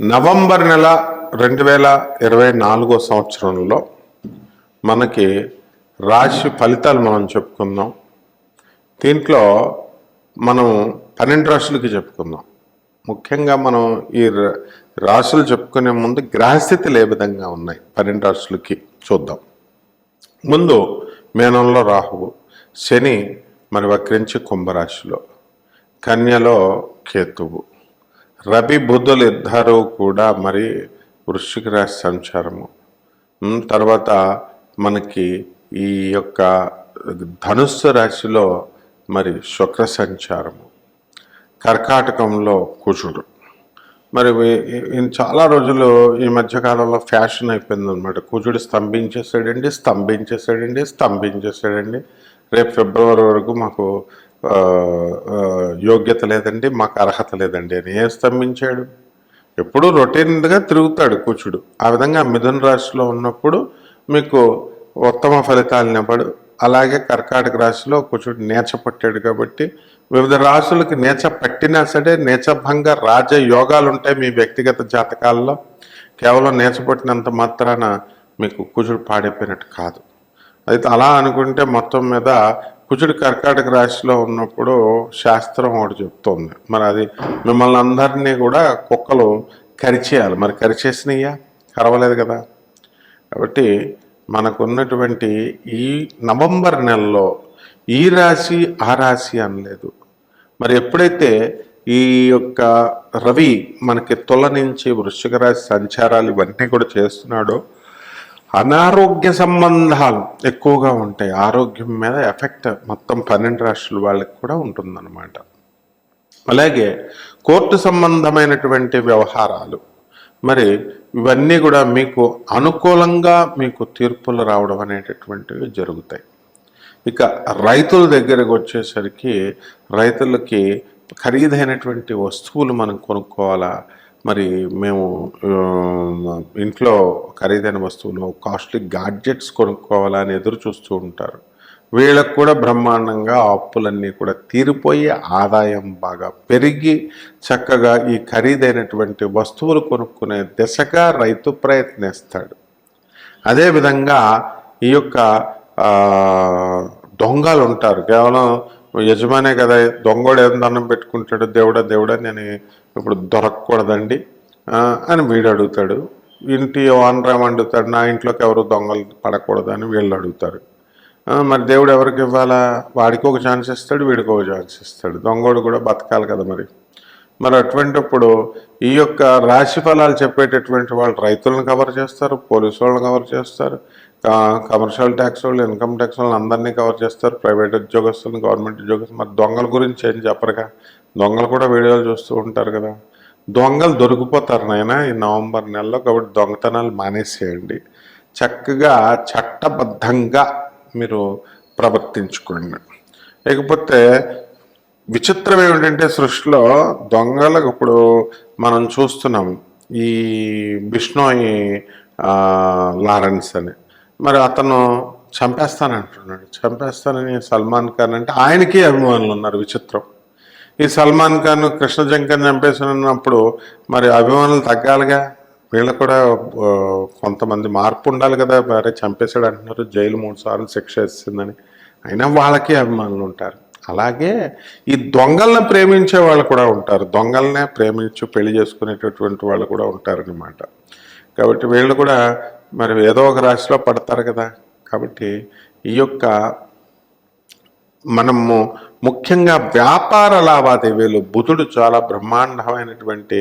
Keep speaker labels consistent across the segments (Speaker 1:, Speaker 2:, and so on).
Speaker 1: November నెల రెండు వేల ఇరవై నాలుగో సంవత్సరంలో మనకి రాశి ఫలితాలు మనం చెప్పుకుందాం. దీంట్లో మనం పన్నెండు రాశులకి చెప్పుకుందాం. ముఖ్యంగా మనం ఈ రాశులు చెప్పుకునే ముందు గ్రహస్థితులు ఏ విధంగా ఉన్నాయి? పన్నెండు రాశులకి చూద్దాం. ముందు మేనంలో రాహువు శని మరి వక్రించి కుంభరాశిలో కన్యలో కేతువు. రవి బుద్ధులు ఇద్దరు కూడా మరి వృశ్చిక రాశి సంచారము. తర్వాత మనకి ఈ యొక్క ధనుస్సు రాశిలో మరి శుక్ర సంచారము. కర్కాటకంలో కుజుడు. మరి చాలా రోజులు ఈ మధ్యకాలంలో ఫ్యాషన్ అయిపోయింది అనమాట కుజుడు స్తంభించేసాడండి స్తంభించేసాడండి స్తంభించేసాడండి రేపు ఫిబ్రవరి వరకు మాకు యోగ్యత లేదండి మాకు అర్హత లేదండి అని ఏం స్తంభించాడు? ఎప్పుడూ రొటీన్గా తిరుగుతాడు కూచుడు. ఆ విధంగా మిథున రాశిలో ఉన్నప్పుడు మీకు ఉత్తమ ఫలితాలు నివ్వడు అలాగే కర్కాటక రాశిలో కూచుడు నేచ పట్టాడు కాబట్టి వివిధ రాశులకి నేచ పట్టినా సరే నేచభంగా రాజయోగాలు ఉంటాయి మీ వ్యక్తిగత జాతకాల్లో. కేవలం నేచపట్టినంత మాత్రాన మీకు కుజుడు పాడైపోయినట్టు కాదు. అయితే అలా అనుకుంటే మొత్తం మీద కుజుడు కర్కాటక రాశిలో ఉన్నప్పుడు శాస్త్రం ఒకటి చెప్తోంది. మరి అది మిమ్మల్ని అందరినీ కూడా కుక్కలు కరిచేయాలి. మరి కరిచేసినయ్యా? కరవలేదు కదా? కాబట్టి మనకున్నటువంటి ఈ నవంబర్ నెలలో ఈ రాశి ఆ రాశి అనలేదు. మరి ఎప్పుడైతే ఈ యొక్క రవి మనకి తుల నుంచి వృశ్చిక రాశి సంచారాలు ఇవన్నీ కూడా చేస్తున్నాడో అనారోగ్య సంబంధాలు ఎక్కువగా ఉంటాయి. ఆరోగ్యం మీద ఎఫెక్ట్ మొత్తం పన్నెండు రాష్ట్రాల వాళ్ళకి కూడా ఉంటుందన్నమాట. అలాగే కోర్టు సంబంధమైనటువంటి వ్యవహారాలు. మరి ఇవన్నీ కూడా మీకు అనుకూలంగా మీకు తీర్పులు రావడం అనేటటువంటివి జరుగుతాయి. ఇక రైతుల దగ్గరకు వచ్చేసరికి రైతులకి ఖరీదైనటువంటి వస్తువులు మనం కొనుక్కోవాలా? మరి మేము ఇంట్లో ఖరీదైన వస్తువులు కాస్ట్లీ గాడ్జెట్స్ కొనుక్కోవాలని ఎదురు చూస్తూ ఉంటారు. వీళ్ళకు కూడా బ్రహ్మాండంగా అప్పులన్నీ కూడా తీరిపోయి ఆదాయం బాగా పెరిగి చక్కగా ఈ ఖరీదైనటువంటి వస్తువులు కొనుక్కునే దిశగా రైతు ప్రయత్నిస్తాడు. అదేవిధంగా ఈ యొక్క దొంగలు ఉంటారు. కేవలం యజమానే కదా దొంగోడు ఏం దండం పెట్టుకుంటాడు? దేవుడా దేవుడా నేను ఇప్పుడు దొరకకూడదండి అని వీడు అడుగుతాడు. ఇంటి ఓనర్ అడుగుతాడు నా ఇంట్లోకి ఎవరు దొంగలు పడకూడదు అని వీళ్ళు అడుగుతారు. మరి దేవుడు ఎవరికి ఇవ్వాలా? వాడికి ఒక ఛాన్స్ ఇస్తాడు వీడికి ఒక ఛాన్స్ ఇస్తాడు. దొంగోడు కూడా బతకాలి కదా మరి. మరి అటువంటిప్పుడు ఈ యొక్క రాశి ఫలాలు చెప్పేటటువంటి వాళ్ళు రైతులను కవర్ చేస్తారు పోలీసు వాళ్ళని కవర్ చేస్తారు కమర్షియల్ ట్యాక్స్ వాళ్ళు ఇన్కమ్ ట్యాక్స్ వాళ్ళని అందరినీ కవర్ చేస్తారు. ప్రైవేట్ ఉద్యోగస్తులను గవర్నమెంట్ ఉద్యోగస్తులు. మరి దొంగల గురించి ఏం చెప్పరుగా? దొంగలు కూడా వీడియోలు చూస్తూ ఉంటారు కదా. దొంగలు దొరికిపోతారు నాయన ఈ నవంబర్ నెలలో. కాబట్టి దొంగతనాలు మానేసేయండి. చక్కగా చట్టబద్ధంగా మీరు ప్రవర్తించుకోండి. లేకపోతే విచిత్రం ఏమిటంటే సృష్టిలో దొంగలకు ఇప్పుడు మనం చూస్తున్నాం ఈ బిష్ణోయి లారెన్స్ అని. మరి అతను చంపేస్తానంటున్నాడు. చంపేస్తానని సల్మాన్ ఖాన్ అంటే ఆయనకి అభిమానులు ఉన్నారు విచిత్రం. ఈ సల్మాన్ ఖాన్ కృష్ణ జంకర్ చంపేసినప్పుడు మరి అభిమానులు తగ్గాలిగా? వీళ్ళకు కూడా కొంతమంది మార్పు ఉండాలి కదా మరి చంపేశాడు అంటున్నారు జైలు మూడు సార్లు శిక్ష ఇస్తుందని అయినా వాళ్ళకి అభిమానులు ఉంటారు. అలాగే ఈ దొంగల్ని ప్రేమించే వాళ్ళు కూడా ఉంటారు. దొంగలనే ప్రేమించి పెళ్ళి చేసుకునేటటువంటి వాళ్ళు కూడా ఉంటారనమాట కాబట్టి వీళ్ళు కూడా మరి ఏదో ఒక రాశిలో పడతారు కదా. కాబట్టి ఈ యొక్క మనము ముఖ్యంగా వ్యాపార లావాదేవీలు బుధుడు చాలా బ్రహ్మాండమైనటువంటి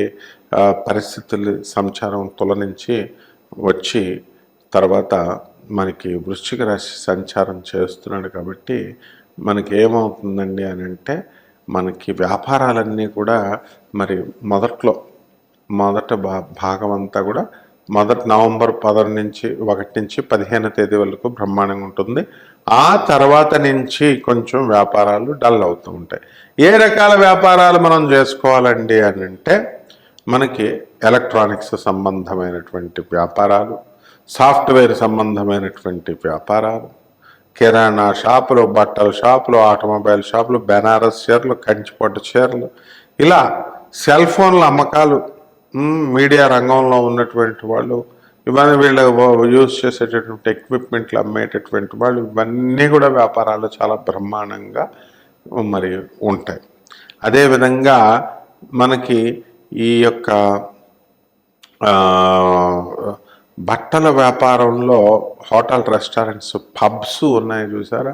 Speaker 1: పరిస్థితులు సంచారం తుల నుంచి వచ్చి తర్వాత మనకి వృశ్చిక రాశి సంచారం చేస్తున్నాడు కాబట్టి మనకి ఏమవుతుందండి అని అంటే మనకి వ్యాపారాలన్నీ కూడా మరి మొదట్లో మొదట భా భాగం అంతా కూడా మొదటి నవంబర్ పదహారు నుంచి ఒకటి నుంచి పదిహేను తేదీ వరకు బ్రహ్మాండంగా ఉంటుంది. ఆ తర్వాత నుంచి కొంచెం వ్యాపారాలు డల్ అవుతూ ఉంటాయి. ఏ రకాల వ్యాపారాలు మనం చేసుకోవాలండి అని అంటే మనకి ఎలక్ట్రానిక్స్ సంబంధమైనటువంటి వ్యాపారాలు సాఫ్ట్వేర్ సంబంధమైనటువంటి వ్యాపారాలు కిరాణా షాపులు బట్టల షాపులు ఆటోమొబైల్ షాపులు బెనారస్ చీరలు కంచిపట్టు చీరలు ఇలా సెల్ ఫోన్ల అమ్మకాలు మీడియా రంగంలో ఉన్నటువంటి వాళ్ళు ఇవన్నీ వీళ్ళు యూజ్ చేసేటటువంటి ఎక్విప్మెంట్లు అమ్మేటటువంటి వాళ్ళు ఇవన్నీ కూడా వ్యాపారాలు చాలా బ్రహ్మాండంగా మరి ఉంటాయి. అదేవిధంగా మనకి ఈ యొక్క బట్టల వ్యాపారంలో హోటల్ రెస్టారెంట్స్ పబ్స్ ఉన్నాయి చూసారా?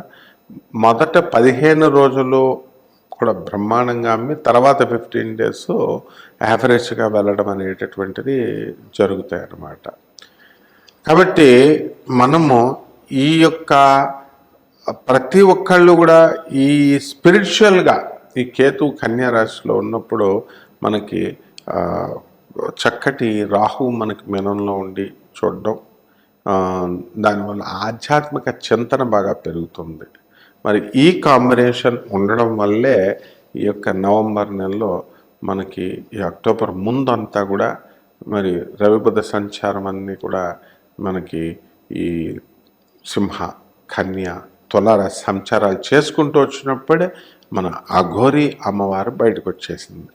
Speaker 1: మొదట పదిహేను రోజులు కూడా బ్రహ్మాండంగా అమ్మి తర్వాత ఫిఫ్టీన్ డేస్ యావరేజ్గా వెళ్ళడం అనేటటువంటిది జరుగుతాయి అన్నమాట కాబట్టి మనము ఈ యొక్క ప్రతి ఒక్కళ్ళు కూడా ఈ స్పిరిచువల్గా ఈ కేతు కన్యా రాశిలో ఉన్నప్పుడు మనకి చక్కటి రాహు మనకి మెనంలో ఉండి చూడడం దానివల్ల ఆధ్యాత్మిక చింతన బాగా పెరుగుతుంది. మరి ఈ కాంబినేషన్ ఉండడం వల్లే ఈ యొక్క నవంబర్ నెలలో మనకి ఈ అక్టోబర్ ముందంతా కూడా మరి రవిబుధ సంచారం అన్నీ కూడా మనకి ఈ సింహ కన్య తులార సంచారాలు చేసుకుంటూ వచ్చినప్పుడే మన అఘోరి అమ్మవారు బయటకు వచ్చేసింది.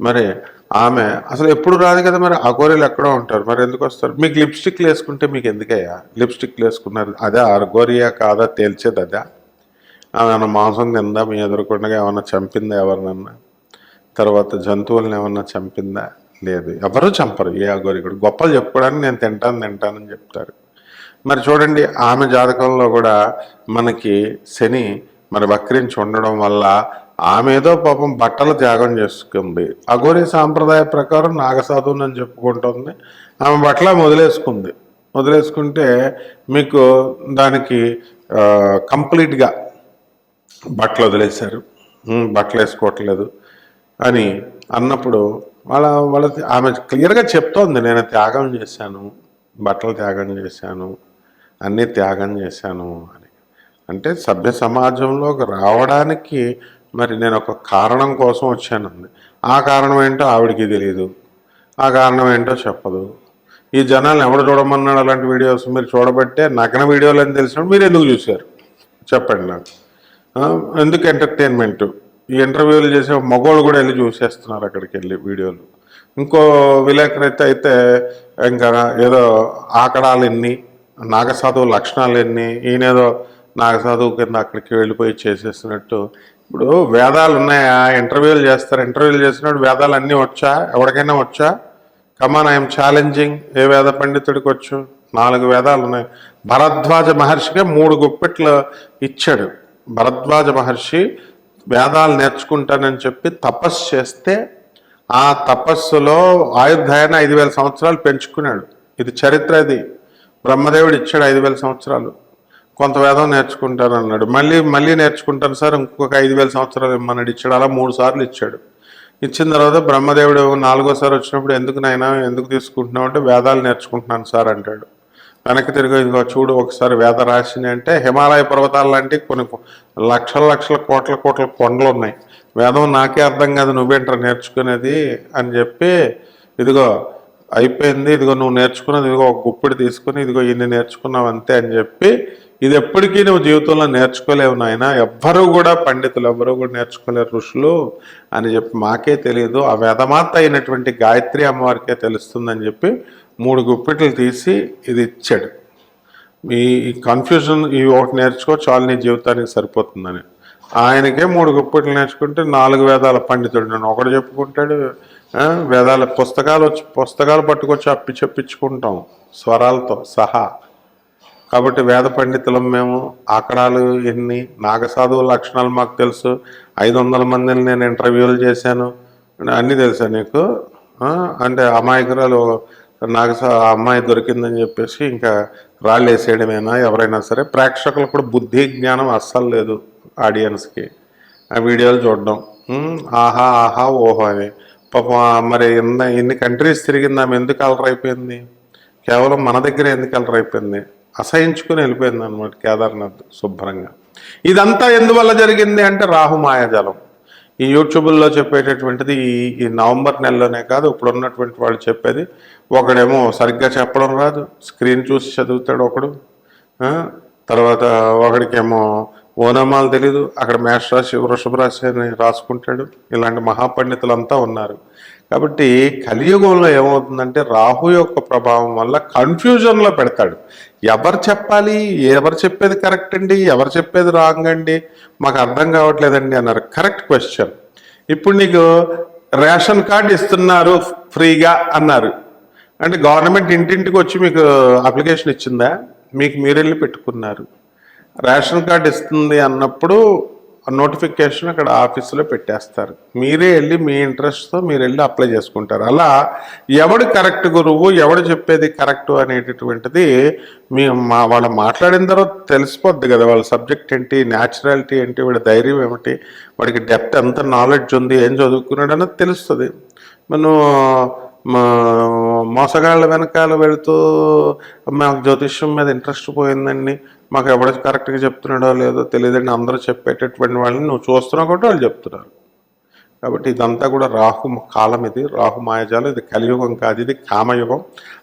Speaker 1: మరి ఆమె అసలు ఎప్పుడు రాదు కదా మరి అఘోరీలు ఎక్కడో ఉంటారు. మరి ఎందుకు వస్తారు? మీకు లిప్స్టిక్లు వేసుకుంటే మీకు ఎందుకయ్యా? లిప్స్టిక్లు వేసుకున్నారు. అదే అఘోరియా కాదా? తేల్చేది అదా? ఏమైనా మాంసం తిందా? మీ ఎదురుకుండా ఏమైనా చంపిందా ఎవరినన్నా? తర్వాత జంతువులను ఏమన్నా చంపిందా? లేదు. ఎవరు చంపరు. ఏ అఘోరి కూడా గొప్పలు చెప్పుకోవడానికి నేను తింటాను తింటానని చెప్తారు. మరి చూడండి ఆమె జాతకంలో కూడా మనకి శని మరి వక్రించి ఉండడం వల్ల ఆమె ఏదో పాపం బట్టలు త్యాగం చేసుకుంది. అఘోరి సాంప్రదాయ ప్రకారం నాగసాధువుని అని చెప్పుకుంటుంది. ఆమె బట్టల వదిలేసుకుంది వదిలేసుకుంటే మీకు దానికి కంప్లీట్గా బట్టలు వదిలేశారు. బట్టలు వేసుకోవట్లేదు అని అన్నప్పుడు వాళ్ళ వాళ్ళ ఆమె క్లియర్గా చెప్తోంది నేను త్యాగం చేశాను బట్టలు త్యాగం చేశాను అన్నీ త్యాగం చేశాను అని. అంటే సభ్య సమాజంలోకి రావడానికి మరి నేను ఒక కారణం కోసం వచ్చానంది ఆ కారణం ఏంటో ఆవిడికి తెలియదు ఆ కారణం ఏంటో చెప్పదు. ఈ జనాలను ఎవడు చూడమన్నాడు అలాంటి వీడియోస్? మీరు చూడబట్టే నగ్న వీడియోలు అని తెలిసినప్పుడు మీరు ఎందుకు చూశారు? చెప్పండి నాకు. ఎందుకు ఎంటర్టైన్మెంట్? ఈ ఇంటర్వ్యూలు చేసే మగవాళ్ళు కూడా వెళ్ళి చూసేస్తున్నారు అక్కడికి వెళ్ళి వీడియోలు. ఇంకో విలేకరైతే అయితే ఇంకా ఏదో ఆకడాలు ఎన్ని నాగసాధువు లక్షణాలు ఎన్ని ఈయనేదో నాగసాధువు కింద అక్కడికి వెళ్ళిపోయి చేసేస్తున్నట్టు. ఇప్పుడు వేదాలు ఉన్నాయా? ఇంటర్వ్యూలు చేస్తారు. ఇంటర్వ్యూలు చేసినప్పుడు వేదాలు అన్నీ వచ్చా? ఎవరికైనా వచ్చా? కమాన్ ఐఎమ్ ఛాలెంజింగ్ ఏ వేద పండితుడికి వచ్చు? నాలుగు వేదాలు ఉన్నాయి. భరద్వాజ మహర్షిగా మూడు గుప్పెట్లు ఇచ్చాడు. భరద్వాజ మహర్షి వేదాలు నేర్చుకుంటానని చెప్పి తపస్సు చేస్తే ఆ తపస్సులో ఆయుర్దాయాన్ని ఐదు వేల సంవత్సరాలు పెంచుకున్నాడు. ఇది చరిత్ర ఇది. బ్రహ్మదేవుడు ఇచ్చాడు ఐదు వేల సంవత్సరాలు. కొంత వేదం నేర్చుకుంటాను అన్నాడు మళ్ళీ మళ్ళీ నేర్చుకుంటాను సార్ ఇంకొక ఐదు వేల సంవత్సరాలు ఇమ్మన్నాడు. ఇచ్చాడు అలా మూడు సార్లు ఇచ్చాడు. ఇచ్చిన తర్వాత బ్రహ్మదేవుడు నాలుగోసారి వచ్చినప్పుడు ఎందుకు నాయన ఎందుకు తీసుకుంటున్నావు అంటే వేదాలు నేర్చుకుంటున్నాను సార్ అంటాడు. వెనక్కి తిరిగి ఇదిగో చూడు ఒకసారి వేద రాశిని అంటే హిమాలయ పర్వతాలు లాంటి కొన్ని లక్షల లక్షల కోట్ల కోట్ల కొండలు ఉన్నాయి. వేదం నాకే అర్థం కాదు నువ్వేంటారు నేర్చుకునేది అని చెప్పి ఇదిగో అయిపోయింది ఇదిగో నువ్వు నేర్చుకున్నది ఇదిగో ఒక గుప్పిడి తీసుకుని ఇదిగో ఇన్ని నేర్చుకున్నావు అంతే అని చెప్పి ఇది ఎప్పటికీ నువ్వు జీవితంలో నేర్చుకోలేవు నాయన. ఎవ్వరూ కూడా పండితులు ఎవ్వరూ కూడా నేర్చుకోలేరు ఋషులు అని చెప్పి మాకే తెలియదు. ఆ వేదమాత అయినటువంటి గాయత్రి అమ్మవారికే తెలుస్తుందని చెప్పి మూడు గుప్పెట్లు తీసి ఇది ఇచ్చాడు. ఈ కన్ఫ్యూజన్ ఇవి ఒకటి నేర్చుకో చాలు నీ జీవితానికి సరిపోతుందని. ఆయనకే మూడు గుప్పెట్లు నేర్చుకుంటే నాలుగు వేదాల పండితుడు నేను ఒకడు చెప్పుకుంటాడు వేదాల పుస్తకాలు వచ్చి పుస్తకాలు పట్టుకొచ్చి అప్పి చెప్పించుకుంటాం స్వరాలతో సహా. కాబట్టి వేద పండితులం మేము ఆకడాలు ఎన్ని నాగసాధువు లక్షణాలు మాకు తెలుసు. ఐదు వందల మందిని నేను ఇంటర్వ్యూలు చేశాను. అన్నీ తెలుసా నీకు? అంటే అమాయకురాలు నాకు ఆ అమ్మాయి దొరికిందని చెప్పేసి ఇంకా రాళ్ళు వేసేయడమేనా ఎవరైనా సరే ప్రేక్షకులకు కూడా బుద్ధి జ్ఞానం అస్సలు లేదు ఆడియన్స్కి. ఆ వీడియోలు చూడడం. ఆహా ఆహా ఓహో అని. పాపం మరి ఎన్న ఎన్ని కంట్రీస్ తిరిగింది ఆమె ఎందుకు అలర్ అయిపోయింది? కేవలం మన దగ్గర ఎందుకు అలర్ అయిపోయింది? అసహించుకుని వెళ్ళిపోయింది అనమాట కేదార్నాథ్ శుభ్రంగా. ఇదంతా ఎందువల్ల జరిగింది అంటే రాహు మాయాజాలం ఈ యూట్యూబ్లో చెప్పేటటువంటిది ఈ నవంబర్ నెలలోనే కాదు ఇప్పుడు ఉన్నటువంటి వాళ్ళు చెప్పేది. ఒకడేమో సరిగ్గా చెప్పడం రాదు స్క్రీన్ చూసి చదువుతాడు ఒకడు. తర్వాత ఒకడికేమో ఓనామాలు తెలీదు అక్కడ మేషరాశి వృషభ రాశి అని రాసుకుంటాడు. ఇలాంటి మహాపండితులంతా ఉన్నారు. కాబట్టి కలియుగంలో ఏమవుతుందంటే రాహు యొక్క ప్రభావం వల్ల కన్ఫ్యూజన్లో పెడతాడు. ఎవరు చెప్పాలి? ఎవరు చెప్పేది కరెక్ట్ అండి? ఎవరు చెప్పేది రాంగ్ అండి? మాకు అర్థం కావట్లేదండి అన్నారు. కరెక్ట్ క్వశ్చన్ ఇప్పుడు నీకు రేషన్ కార్డు ఇస్తున్నారు ఫ్రీగా అన్నారు. అంటే గవర్నమెంట్ ఇంటింటికి వచ్చి మీకు అప్లికేషన్ ఇచ్చిందా? మీకు మీరు వెళ్ళి పెట్టుకున్నారు. రేషన్ కార్డు ఇస్తుంది అన్నప్పుడు నోటిఫికేషన్ అక్కడ ఆఫీసులో పెట్టేస్తారు. మీరే వెళ్ళి మీ ఇంట్రెస్ట్తో మీరు వెళ్ళి అప్లై చేసుకుంటారు. అలా ఎవడు కరెక్ట్ గురువు ఎవడు చెప్పేది కరెక్ట్ అనేటటువంటిది మీ మా వాళ్ళు మాట్లాడిన తర్వాత తెలిసిపోద్ది కదా వాళ్ళ సబ్జెక్ట్ ఏంటి న్యాచురాలిటీ ఏంటి వాడి ధైర్యం ఏమిటి వాడికి డెప్త్ ఎంత నాలెడ్జ్ ఉంది ఏం చదువుకున్నాడు అన్నది తెలుస్తుంది. మనం మోసగాళ్ళ వెనకాల వెళుతూ మాకు జ్యోతిష్యం మీద ఇంట్రెస్ట్ పోయిందండి. మాకు ఎవడ కరెక్ట్గా చెప్తున్నాడో లేదో తెలియదండి. అందరూ చెప్పేటటువంటి వాళ్ళని నువ్వు చూస్తున్నావు కాబట్టి వాళ్ళు చెప్తున్నారు. కాబట్టి ఇదంతా కూడా రాహు కాలం ఇది. రాహు మాయజాలం. ఇది కలియుగం కాదు. ఇది కామయుగం.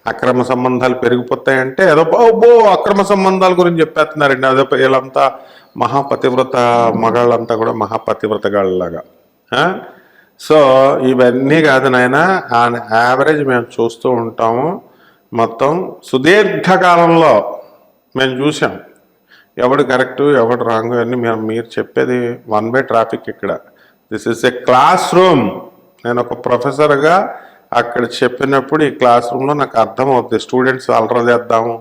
Speaker 1: అక్రమ సంబంధాలు పెరిగిపోతాయంటే ఏదో బో అక్రమ సంబంధాల గురించి చెప్పేస్తున్నారండి. అదో వీళ్ళంతా మహాపతివ్రత మగాళ్ళంతా కూడా మహాపతివ్రతగాళ్ళలాగా సో ఇవన్నీ కాదు నాయన ఆన్ యావరేజ్ మేము చూస్తూ ఉంటాము. మొత్తం సుదీర్ఘకాలంలో మేము చూసాం ఎవడు కరెక్ట్ ఎవడు రాంగ్ అని మేము మీరు చెప్పేది వన్ బై ట్రాఫిక్ ఇక్కడ. This is a class room నేను ఒక ప్రొఫెసర్గా అక్కడ చెప్పినప్పుడు ఈ క్లాస్ రూమ్లో నాకు అర్థమవుతుంది స్టూడెంట్స్ అలరలేద్దాము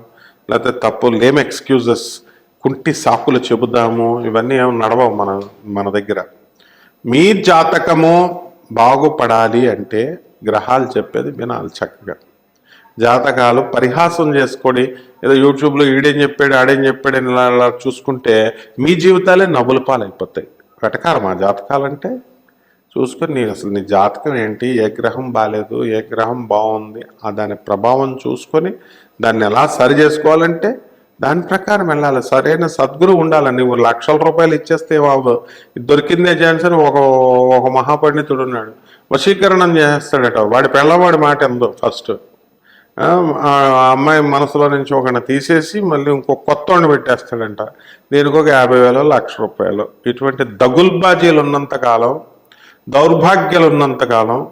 Speaker 1: లేకపోతే తప్పు లేమ్ ఎక్స్క్యూజెస్ కుంటి సాకులు చెబుదాము. ఇవన్నీ ఏమి నడవవు మన మన దగ్గర. మీ జాతకము బాగుపడాలి అంటే గ్రహాలు చెప్పేది వినాలి చక్కగా. జాతకాలు పరిహాసం చేసుకొని ఏదో యూట్యూబ్లో ఈడేం చెప్పాడు ఆడేం చెప్పాడు అలా ఇలా చూసుకుంటే మీ జీవితాలే నవ్వుల పాలైపోతాయి. వెటకారం ఆ జాతకాలంటే? చూసుకొని నీ అసలు నీ జాతకం ఏంటి? ఏ గ్రహం బాగాలేదు ఏ గ్రహం బాగుంది? ఆ దాని ప్రభావం చూసుకొని దాన్ని ఎలా సరి చేసుకోవాలంటే దాని ప్రకారం వెళ్ళాలి. సరైన సద్గురు ఉండాలి. నువ్వు లక్షల రూపాయలు ఇచ్చేస్తే బాబు దొరికిందే ఛాన్స్ అని ఒక ఒక మహాపండితుడు ఉన్నాడు. వశీకరణం చేస్తాడట. వాడి పిల్లవాడి మాట ఎందు ఫస్ట్ అమ్మాయి మనసులో నుంచి ఒకన తీసేసి మళ్ళీ ఇంకో కొత్త వాడిని పెట్టేస్తాడంట. దీనికి ఒక యాభై వేలు లక్ష రూపాయలు. ఇటువంటి దగుల్బాజీలు ఉన్నంత కాలం దౌర్భాగ్యాలు ఉన్నంత కాలం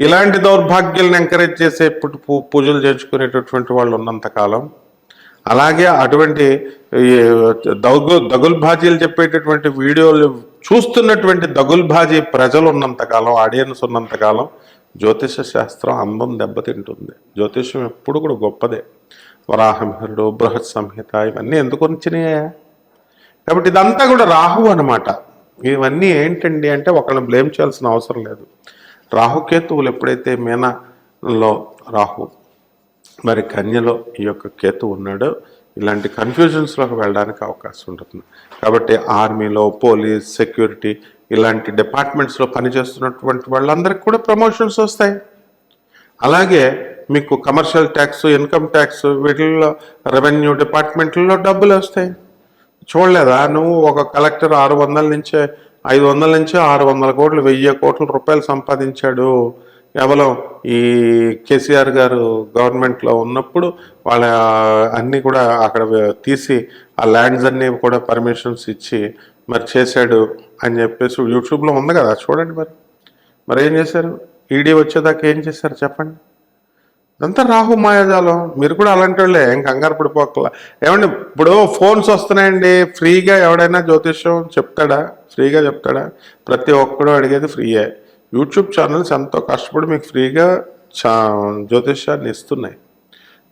Speaker 1: ఇలాంటి దౌర్భాగ్యాలను ఎంకరేజ్ చేసే ఇప్పుడు పూ- పూజలు చేర్చుకునేటటువంటి వాళ్ళు ఉన్నంత కాలం అలాగే అటువంటి దగు దగుల్బాజీలు చెప్పేటటువంటి వీడియోలు చూస్తున్నటువంటి దగుల్బాజీ ప్రజలు ఉన్నంతకాలం ఆడియన్స్ ఉన్నంతకాలం జ్యోతిష శాస్త్రం అందం దెబ్బతింటుంది. జ్యోతిషం ఎప్పుడు కూడా గొప్పదే. వరాహమిహరుడు బృహత్ సంహిత ఇవన్నీ ఎందుకు వచ్చినాయా? కాబట్టి ఇదంతా కూడా రాహు అనమాట ఇవన్నీ ఏంటండి అంటే ఒకళ్ళని బ్లేమ్ చేయాల్సిన అవసరం లేదు. రాహుకేతువులు ఎప్పుడైతే మీనలో రాహు మరి కన్యలో ఈ యొక్క కేతు ఉన్నాడో. ఇలాంటి కన్ఫ్యూజన్స్లోకి వెళ్ళడానికి అవకాశం ఉంటుంది. కాబట్టి ఆర్మీలో పోలీస్ సెక్యూరిటీ ఇలాంటి డిపార్ట్మెంట్స్లో పనిచేస్తున్నటువంటి వాళ్ళందరికీ కూడా ప్రమోషన్స్ వస్తాయి. అలాగే మీకు కమర్షియల్ ట్యాక్స్ ఇన్కమ్ ట్యాక్స్ వీటిల్లో రెవెన్యూ డిపార్ట్మెంట్లో డబ్బులు వస్తాయి. చూడలేదా? నువ్వు ఒక కలెక్టర్ ఆరు వందల నుంచే ఐదు వందల నుంచి ఆరు వందల కోట్లు వెయ్యి కోట్ల రూపాయలు సంపాదించాడు. కేవలం ఈ కేసీఆర్ గారు గవర్నమెంట్లో ఉన్నప్పుడు వాళ్ళ అన్నీ కూడా అక్కడ తీసి ఆ ల్యాండ్స్ అన్నీ కూడా పర్మిషన్స్ ఇచ్చి మరి చేశాడు అని చెప్పేసి యూట్యూబ్లో ఉంది కదా చూడండి మరి. మరి ఏం చేశారు? ఈడీ వచ్చేదాకా ఏం చేశారు చెప్పండి. అంతా రాహు మాయాజాలం. మీరు కూడా అలాంటి వాళ్ళే ఏం కంగారు పడిపోకల. ఏమండి ఇప్పుడు ఫోన్స్ వస్తున్నాయండి ఫ్రీగా ఎవడైనా జ్యోతిష్యం చెప్తాడా? ఫ్రీగా చెప్తాడా? ప్రతి ఒక్కడు అడిగేది ఫ్రీయే యూట్యూబ్ ఛానల్స్ ఎంతో కష్టపడి మీకు ఫ్రీగా చా జ్యోతిష్యాన్ని ఇస్తున్నాయి.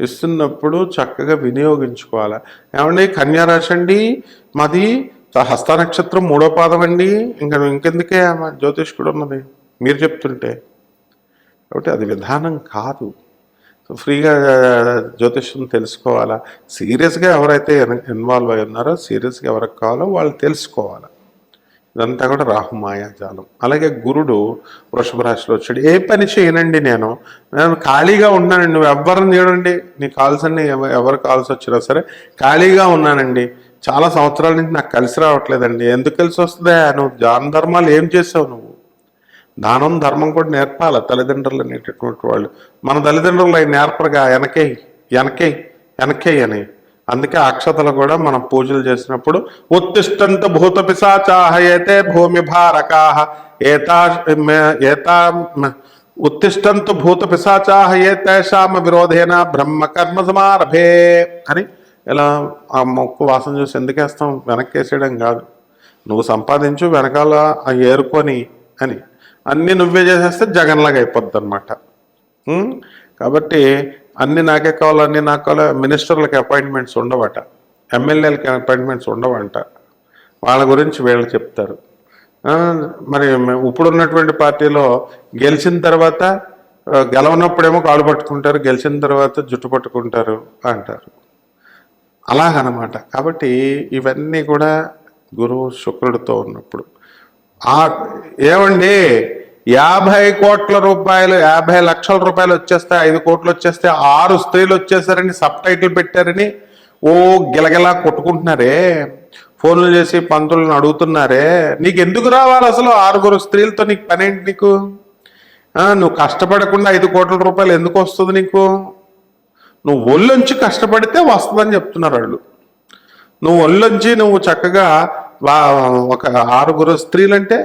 Speaker 1: ఇస్తున్నప్పుడు చక్కగా వినియోగించుకోవాలి. ఏమండి? కన్యారాశి అండి మాది హస్త నక్షత్రం మూడో పాదం అండి. ఇంకా ఇంకెందుకే జ్యోతిష్ కూడా ఉన్నది? మీరు చెప్తుంటే. కాబట్టి అది విధానం కాదు. ఫ్రీగా జ్యోతిష్యం తెలుసుకోవాలా? సీరియస్గా ఎవరైతే ఇన్వాల్వ్ అయి ఉన్నారో సీరియస్గా ఎవరికి కావాలో వాళ్ళు తెలుసుకోవాలి? ఇదంతా కూడా రాహు మాయాజాలం అలాగే గురుడు వృషభ రాశిలో వచ్చాడు. ఏ పని చేయనండి నేను? నేను ఖాళీగా ఉన్నానండి. నువ్వు ఎవరిని చూడండి నీ కాల్స్ అన్ని ఎవరు కాల్స్ వచ్చినా సరే ఖాళీగా ఉన్నానండి. చాలా సంవత్సరాల నుంచి నాకు కలిసి రావట్లేదండి. ఎందుకు కలిసి వస్తుందా? నువ్వు దాన ధర్మాలు ఏం చేసావు నువ్వు? దానం ధర్మం కూడా నేర్పాలి తల్లిదండ్రులు అనేటటువంటి వాళ్ళు? మన తల్లిదండ్రులు అవి నేర్పరుగా వెనకే వెనకే వెనకే అని. అందుకే అక్షతలు కూడా మనం పూజలు చేసినప్పుడు ఉత్తిష్టంత భూత పిశాచాహయతే భూమి భారకాహ ఏతా ఏతా ఉత్తిష్టంతు భూత పిశాచాహయే ఏ తేషామ విరోధేన బ్రహ్మ కర్మ సమారభే అని ఇలా ఆ మొక్కు వాసన చూసి ఎందుకేస్తాం? వెనక్కేసేయడం కాదు. నువ్వు సంపాదించు వెనకాల ఏరుకొని అని. అన్నీ నువ్వే చేసేస్తే జగన్లాగా అయిపోద్ది అనమాట కాబట్టి అన్ని నాకే కావాలి అన్ని నాకు కావాలి మినిస్టర్లకి అపాయింట్మెంట్స్ ఉండవట ఎమ్మెల్యేలకి అపాయింట్మెంట్స్ ఉండవంట. వాళ్ళ గురించి వీళ్ళు చెప్తారు. మరి ఇప్పుడున్నటువంటి పార్టీలో గెలిచిన తర్వాత గెలవనప్పుడేమో కాళ్ళు పట్టుకుంటారు గెలిచిన తర్వాత జుట్టు పట్టుకుంటారు అంటారు. అలాగనమాట. కాబట్టి ఇవన్నీ కూడా గురువు శుక్రుడితో ఉన్నప్పుడు. ఆ ఏమండి యాభై కోట్ల రూపాయలు యాభై లక్షల రూపాయలు వచ్చేస్తే ఐదు కోట్లు వచ్చేస్తే ఆరు స్త్రీలు వచ్చేసారని సబ్ టైటిల్ పెట్టారని ఓ గిలగిలా కొట్టుకుంటున్నారే. ఫోన్లు చేసి పంతులను అడుగుతున్నారే. నీకు ఎందుకు రావాలి అసలు ఆరుగురు స్త్రీలతో నీకు పనేంటి నీకు? నువ్వు కష్టపడకుండా ఐదు కోట్ల రూపాయలు ఎందుకు వస్తుంది నీకు? నువ్వు ఒళ్ళొంచి కష్టపడితే వస్తుందని చెప్తున్నారు వాళ్ళు. నువ్వు ఒళ్ళొంచి నువ్వు చక్కగా ఒక ఆరుగురు స్త్రీలంటే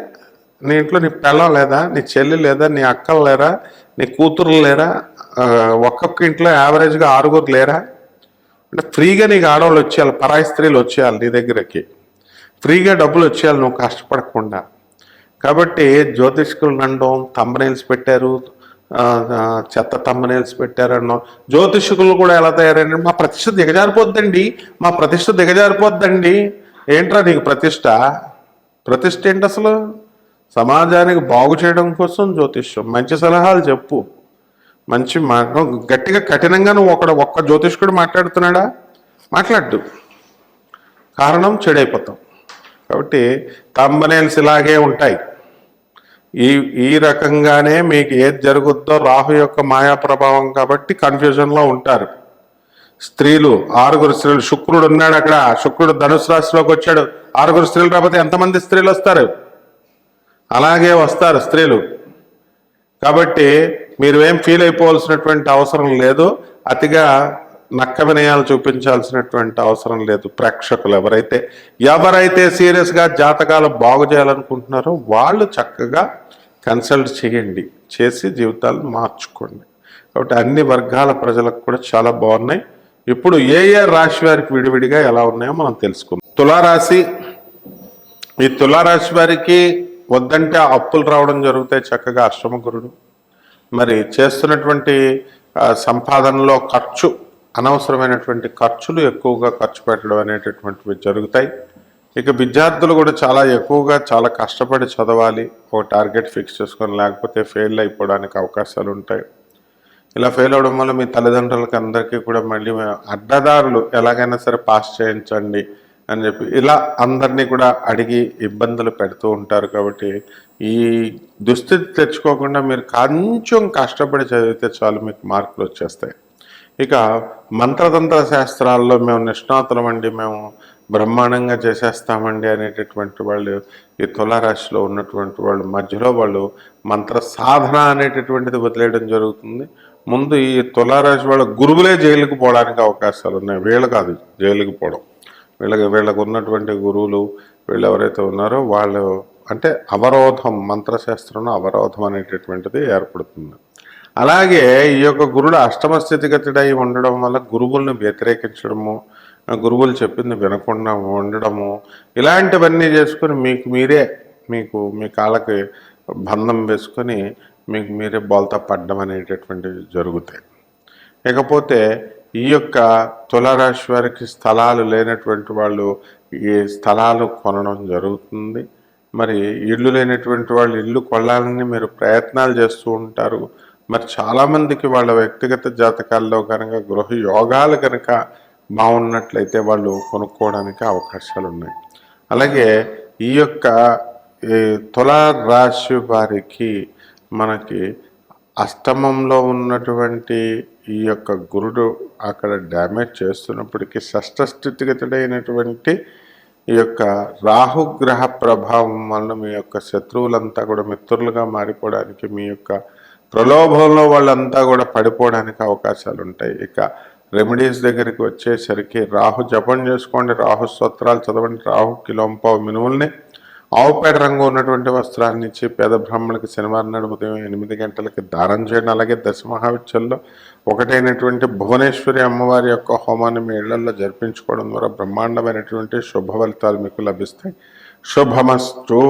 Speaker 1: నీ ఇంట్లో నీ పిల్లం లేదా? నీ చెల్లి లేదా? నీ అక్కలు లేరా? నీ కూతురు లేరా? ఒక్కొక్క ఇంట్లో యావరేజ్గా ఆరుగురు లేరా? అంటే ఫ్రీగా నీకు ఆడవాళ్ళు వచ్చేయాలి పరాయి స్త్రీలు వచ్చేయాలి నీ దగ్గరకి. ఫ్రీగా డబ్బులు వచ్చేయాలి నువ్వు కష్టపడకుండా. కాబట్టి జ్యోతిష్కులు అనడం తమ్మనేల్స్ పెట్టారు చెత్త ఆ, చెత్త తమ్మనేల్స్ పెట్టారన్నో జ్యోతిష్కులు కూడా ఎలా తయారండి మా ప్రతిష్ట దిగజారిపోద్దండి మా ప్రతిష్ట దిగజారిపోద్దండి. ఏంట్రా నీకు ప్రతిష్ట? ప్రతిష్ట ఏంటి అసలు? సమాజానికి బాగు చేయడం కోసం జ్యోతిష్యం. మంచి సలహాలు చెప్పు. మంచి మా గట్టిగా కఠినంగా నువ్వు ఒక ఒక్క జ్యోతిష్కుడు మాట్లాడుతున్నాడా? మాట్లాడు కారణం చెడైపోతాం. కాబట్టి తంబనేల్స్ ఇలాగే ఉంటాయి. ఈ ఈ రకంగానే మీకు ఏది జరుగుద్దో రాహు యొక్క మాయా ప్రభావం కాబట్టి కన్ఫ్యూజన్లో ఉంటారు. స్త్రీలు ఆరుగురు స్త్రీలు శుక్రుడు ఉన్నాడు అక్కడ. శుక్రుడు ధనుసు రాశిలోకి వచ్చాడు. ఆరుగురు స్త్రీలు రాకపోతే ఎంతమంది స్త్రీలు వస్తారు? అలాగే వస్తారు స్త్రీలు. కాబట్టి మీరు ఏం ఫీల్ అయిపోవాల్సినటువంటి అవసరం లేదు. అతిగా నక్క వినయాలు చూపించాల్సినటువంటి అవసరం లేదు ప్రేక్షకులు ఎవరైతే. ఎవరైతే సీరియస్గా జాతకాలు బాగు చేయాలనుకుంటున్నారో వాళ్ళు చక్కగా కన్సల్ట్ చేయండి. చేసి జీవితాలు మార్చుకోండి. కాబట్టి అన్ని వర్గాల ప్రజలకు కూడా చాలా బాగున్నాయి. ఇప్పుడు ఏ ఏ రాశి వారికి విడివిడిగా ఎలా ఉన్నాయో మనం తెలుసుకుందాం. తులారాశి. ఈ తులారాశి వారికి వద్దంటే అప్పులు రావడం జరుగుతాయి చక్కగా అష్టమగురుడు. మరి చేస్తున్నటువంటి సంపాదనలో ఖర్చు అనవసరమైనటువంటి ఖర్చులు ఎక్కువగా ఖర్చు పెట్టడం అనేటటువంటివి జరుగుతాయి. ఇక విద్యార్థులు కూడా చాలా ఎక్కువగా చాలా కష్టపడి చదవాలి. ఒక టార్గెట్ ఫిక్స్ చేసుకొని లేకపోతే ఫెయిల్ అయిపోవడానికి అవకాశాలు ఉంటాయి. ఇలా ఫెయిల్ అవడం వల్ల మీ తల్లిదండ్రులకి అందరికీ కూడా మళ్ళీ అడ్డదారులు ఎలాగైనా సరే పాస్ చేయించండి. అని చెప్పి ఇలా అందరినీ కూడా అడిగి ఇబ్బందులు పెడుతూ ఉంటారు కాబట్టి ఈ దుస్థితి తెచ్చుకోకుండా మీరు కొంచెం కష్టపడి చదివితే చాలు మీకు మార్కులు వచ్చేస్తాయి. ఇక మంత్రతంత్ర శాస్త్రాల్లో మేము నిష్ణాతులమండి మేము బ్రహ్మాండంగా చేసేస్తామండి అనేటటువంటి వాళ్ళు ఈ తులారాశిలో ఉన్నటువంటి వాళ్ళు మధ్యలో వాళ్ళు మంత్ర సాధన అనేటటువంటిది వదిలేయడం జరుగుతుంది. ముందు ఈ తులారాశి వాళ్ళ గురువులే జైలుకు పోవడానికి అవకాశాలు ఉన్నాయి. వీళ్ళు కాదు జైలుకి పోవడం. వీళ్ళకి వీళ్ళకు ఉన్నటువంటి గురువులు వీళ్ళు ఎవరైతే ఉన్నారో వాళ్ళు అంటే అవరోధం మంత్రశాస్త్రంలో అవరోధం అనేటటువంటిది ఏర్పడుతుంది. అలాగే ఈ యొక్క గురుడు అష్టమ స్థితిగతుడై ఉండడం వల్ల గురువులను వ్యతిరేకించడము గురువులు చెప్పింది వినకుండా ఉండడము ఇలాంటివన్నీ చేసుకొని మీకు మీరే మీకు మీ కాళ్ళకి బంధం వేసుకొని మీకు మీరే బోల్తా పడ్డం అనేటటువంటివి జరుగుతాయి. ఇకపోతే ఈ యొక్క తులారాశి వారికి స్థలాలు లేనటువంటి వాళ్ళు ఈ స్థలాలు కొనడం జరుగుతుంది. మరి ఇల్లు లేనటువంటి వాళ్ళు ఇల్లు కొల్లాలని మీరు ప్రయత్నాలు చేస్తూ ఉంటారు. మరి చాలామందికి వాళ్ళ వ్యక్తిగత జాతకాల్లో కనుక గృహ యోగాలు కనుక బాగున్నట్లయితే వాళ్ళు కొనుక్కోవడానికి అవకాశాలు ఉన్నాయి. అలాగే ఈ యొక్క ఈ వారికి మనకి అష్టమంలో ఉన్నటువంటి ఈ యొక్క గురుడు అక్కడ డ్యామేజ్ చేస్తున్నప్పటికీ షష్ఠ స్థితిగతుడైనటువంటి ఈ యొక్క రాహుగ్రహ ప్రభావం వలన మీ యొక్క శత్రువులంతా కూడా మిత్రులుగా మారిపోవడానికి మీ యొక్క ప్రలోభంలో వాళ్ళంతా కూడా పడిపోవడానికి అవకాశాలు ఉంటాయి ఇక రెమెడీస్ దగ్గరికి వచ్చేసరికి రాహు జపం చేసుకోండి రాహు స్తోత్రాలు చదవండి రాహు కిలోంపావు మినువుల్ని ఆవుపేట రంగు ఉన్నటువంటి వస్త్రాన్ని ఇచ్చి పేద బ్రాహ్మణులకి శనివారం నాడు ఉదయం ఎనిమిది గంటలకి దానం చేయడం అలాగే దశ మహావిద్యల్లో ఒకటైనటువంటి భువనేశ్వరి అమ్మవారి యొక్క హోమాన్ని మీ ఇళ్ళలో జరిపించుకోవడం ద్వారా బ్రహ్మాండమైనటువంటి శుభ ఫలితాలు మీకు లభిస్తాయి. శుభమస్తు.